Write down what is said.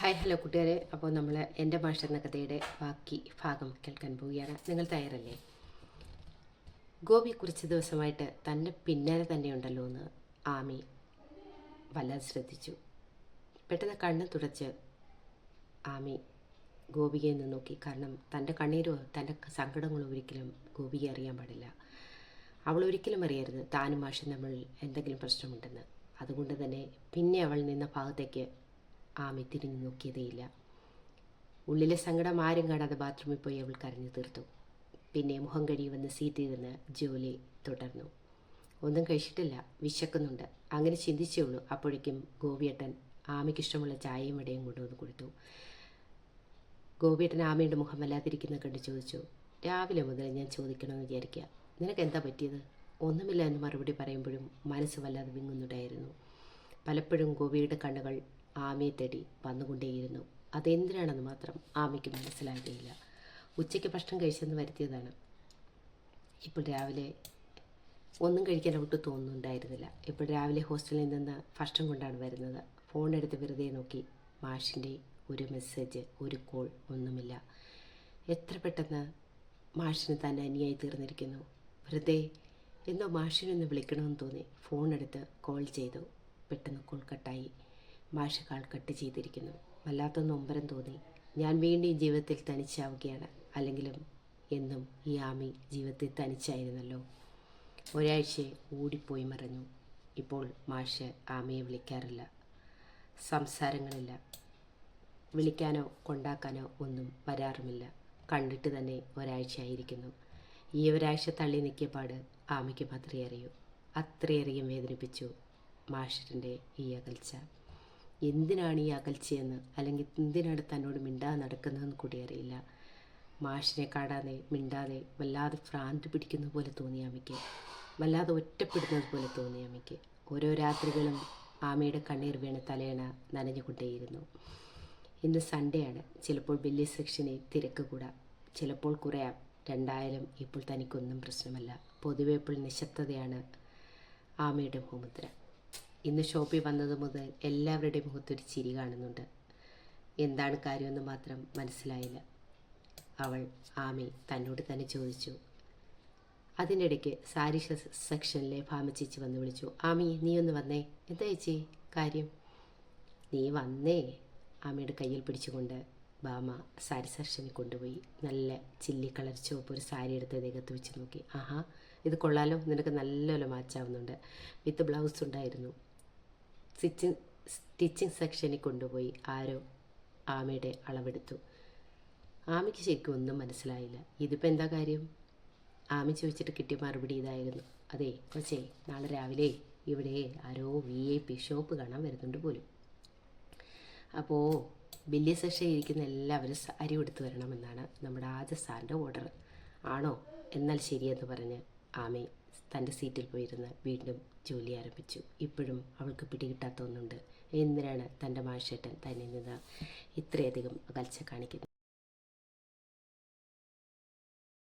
Hi hello കൂട്ടുകാരെ. അപ്പോൾ നമ്മൾ എന്റെ ഭാഷ കഥയുടെ ബാക്കി ഭാഗം കേൾക്കാൻ പോവുകയാണ്. നിങ്ങൾ തയ്യാറല്ലേ? ഗോപി കുറച്ച് ദിവസമായിട്ട് തന്റെ പിന്നാലെ തന്നെയുണ്ടല്ലോ എന്ന് ആമി വല്ലാതെ ശ്രദ്ധിച്ചു. പെട്ടെന്ന് കണ്ണ് തുടച്ച് ആമി ഗോപികയെ നിന്ന് നോക്കി. കാരണം തന്റെ കണ്ണീരോ തന്റെ സങ്കടങ്ങളോ ഒരിക്കലും ഗോപിക അറിയാൻ പാടില്ല. അവൾ ഒരിക്കലും അറിയരുത്. താനും മാഷും തമ്മിൽ എന്തെങ്കിലും പ്രശ്നമുണ്ടെന്ന്. അതുകൊണ്ട് തന്നെ പിന്നെ അവൾ നിന്ന ഭാഗത്തേക്ക് ആമി തിരിഞ്ഞു നോക്കിയതേയില്ല. ഉള്ളിലെ സങ്കടം ആരും കാണാതെ ബാത്റൂമിൽ പോയി അവൾ കരഞ്ഞു തീർത്തു. പിന്നെ മുഖം കഴി വന്ന് നിന്ന് ജോലി തുടർന്നു. ഒന്നും കഴിച്ചിട്ടില്ല വിശക്കുന്നുണ്ട്. അങ്ങനെ ചിന്തിച്ചേയുള്ളൂ. അപ്പോഴേക്കും ഗോപിയേട്ടൻ ആമയ്ക്കിഷ്ടമുള്ള ചായയും വടയും കൊണ്ടുവന്ന് കൊടുത്തു. ഗോപിയേട്ടൻ ആമയുടെ മുഖം വല്ലാതിരിക്കുന്ന കണ്ട് ചോദിച്ചു രാവിലെ മുതൽ ഞാൻ ചോദിക്കണമെന്ന് വിചാരിക്കുക. നിനക്ക് എന്താ പറ്റിയത്? ഒന്നുമില്ല എന്ന് മറുപടി പറയുമ്പോഴും മനസ്സ് വല്ലാതെ വിങ്ങുന്നുണ്ടായിരുന്നു. പലപ്പോഴും ഗോപിയുടെ കണ്ണുകൾ ആമയെ തേടി വന്നുകൊണ്ടേയിരുന്നു. അതെന്തിനാണെന്ന് മാത്രം ആമയ്ക്ക് മനസ്സിലാകുകയില്ല ഉച്ചയ്ക്ക് ഭക്ഷണം കഴിച്ചെന്ന് വരുത്തിയതാണ്. ഇപ്പോൾ രാവിലെ ഒന്നും കഴിക്കാൻ ഒട്ടും തോന്നുന്നുണ്ടായിരുന്നില്ല. ഇപ്പോൾ രാവിലെ ഹോസ്റ്റലിൽ നിന്ന് ഭക്ഷണം കൊണ്ടാണ് വരുന്നത്. ഫോൺ എടുത്ത് വെറുതെ നോക്കി. മാഷിന്റെ ഒരു മെസ്സേജ് ഒരു കോൾ ഒന്നുമില്ല. എത്ര പെട്ടെന്ന് മാഷിന് തന്നെ അനിയായി തീർന്നിരിക്കുന്നു. വെറുതെ എന്തോ മാഷിനൊന്ന് വിളിക്കണമെന്ന് തോന്നി. ഫോൺ എടുത്ത് കോൾ ചെയ്തു. പെട്ടെന്ന് കോൾ കട്ടായി. മാഷ് കട്ട് ചെയ്തിരിക്കുന്നു. വല്ലാത്ത നൊമ്പരം തോന്നി. ഞാൻ വീണ്ടും ജീവിതത്തിൽ തനിച്ചാവുകയാണ്. അല്ലെങ്കിലും എന്നും ഈ ആമി ജീവിതത്തിൽ തനിച്ചായിരുന്നല്ലോ. ഒരാഴ്ച ഓടിപ്പോയി മറഞ്ഞു. ഇപ്പോൾ മാഷ് ആമയെ വിളിക്കാറില്ല. സംസാരങ്ങളില്ല. വിളിക്കാനോ കൊണ്ടാക്കാനോ ഒന്നും വരാറുമില്ല. കണ്ടിട്ട് തന്നെ ഒരാഴ്ചയായിരിക്കുന്നു ഈ ഒരാഴ്ച തള്ളി നിൽക്കിയ പാട് ആമയ്ക്ക് മാത്രമേ അറിയൂ. അത്രയധികം വേദനിപ്പിച്ചു മാഷിന്റെ ഈ അകൽച്ച. എന്തിനാണ് ഈ അകൽച്ചയെന്ന് അല്ലെങ്കിൽ എന്തിനാണ് തന്നോട് മിണ്ടാതെ നടക്കുന്നതെന്ന് കൂടി അറിയില്ല. മാഷിനെ കാണാതെ മിണ്ടാതെ വല്ലാതെ ഭ്രാന്ത് പിടിക്കുന്ന പോലെ തോന്നി അമ്മയ്ക്ക്. വല്ലാതെ ഒറ്റപ്പെടുന്നത് പോലെ തോന്നി അമ്മയ്ക്ക്. ഓരോ രാത്രികളും ആമയുടെ കണ്ണീർ വീണ് തലയണ നനഞ്ഞുകൊണ്ടേയിരുന്നു. ഇന്ന് സൺഡേ ആണ്. ചിലപ്പോൾ വലിയ സെക്ഷനെ തിരക്ക് കൂടാം. ചിലപ്പോൾ കുറയാം. രണ്ടായാലും ഇപ്പോൾ തനിക്കൊന്നും പ്രശ്നമല്ല. പൊതുവെ ഇപ്പോൾ നിശബ്ദതയാണ് ആമയുടെ മുഖമുദ്ര. ഇന്ന് ഷോപ്പിൽ വന്നത് മുതൽ എല്ലാവരുടെയും മുഖത്തൊരു ചിരി കാണുന്നുണ്ട്. എന്താണ് കാര്യമെന്ന് മാത്രം മനസ്സിലായില്ല. അവൾ ആമി തന്നോട് തന്നെ ചോദിച്ചു. അതിനിടയ്ക്ക് സാരി സെക്ഷനിലെ ഭാമച്ചേച്ചി വന്ന് വിളിച്ചു. ആമി നീ ഒന്ന് വന്നേ. എന്താ ചേച്ചി കാര്യം? നീ വന്നേ. ആമിയുടെ കയ്യിൽ പിടിച്ചുകൊണ്ട് ബാമ സാരി സെക്ഷനിൽ കൊണ്ടുപോയി. നല്ല ചില്ലി കളർ ചുവപ്പ് ഒരു സാരി എടുത്ത് ദേഹത്ത് വെച്ച് നോക്കി. ആഹാ ഇത് കൊള്ളാലോ. നിനക്ക് നല്ലപോലെ മാച്ചാവുന്നുണ്ട് വിത്ത് ബ്ലൗസ് ഉണ്ടായിരുന്നു. സ്റ്റിച്ചിങ് സ്റ്റിച്ചിങ് സെക്ഷനിൽ കൊണ്ടുപോയി ആരോ ആമയുടെ അളവെടുത്തു. ആമയ്ക്ക് ശരിക്കും ഒന്നും മനസ്സിലായില്ല. ഇതിപ്പോൾ എന്താ കാര്യം? ആമ ചോദിച്ചിട്ട് കിട്ടിയ മറുപടി ഇതായിരുന്നു. അതെ കൊച്ചേ നാളെ രാവിലെ ഇവിടെ ആരോ വി ഐ പി ഷോപ്പ് കാണാൻ വരുന്നുണ്ട് പോലും. അപ്പോൾ വലിയ സെക്ഷൻ ഇരിക്കുന്ന എല്ലാവരും സാരി എടുത്തു വരണമെന്നാണ് നമ്മുടെ ആദ്യ സാറിന്റെ ഓർഡർ ആണോ? എന്നാൽ ശരിയെന്ന് പറഞ്ഞ് ആമി തന്റെ സീറ്റിൽ പോയിരുന്ന് വീണ്ടും ജോലി ആരംഭിച്ചു. ഇപ്പോഴും അവൾക്ക് പിടികിട്ടാത്ത ഒന്നുണ്ട്. എന്തിനാണ് തന്റെ മാഷേട്ടൻ തന്നെ നിന്ന് ഇത്രയധികം അകൽച്ച കാണിക്കുന്നത്.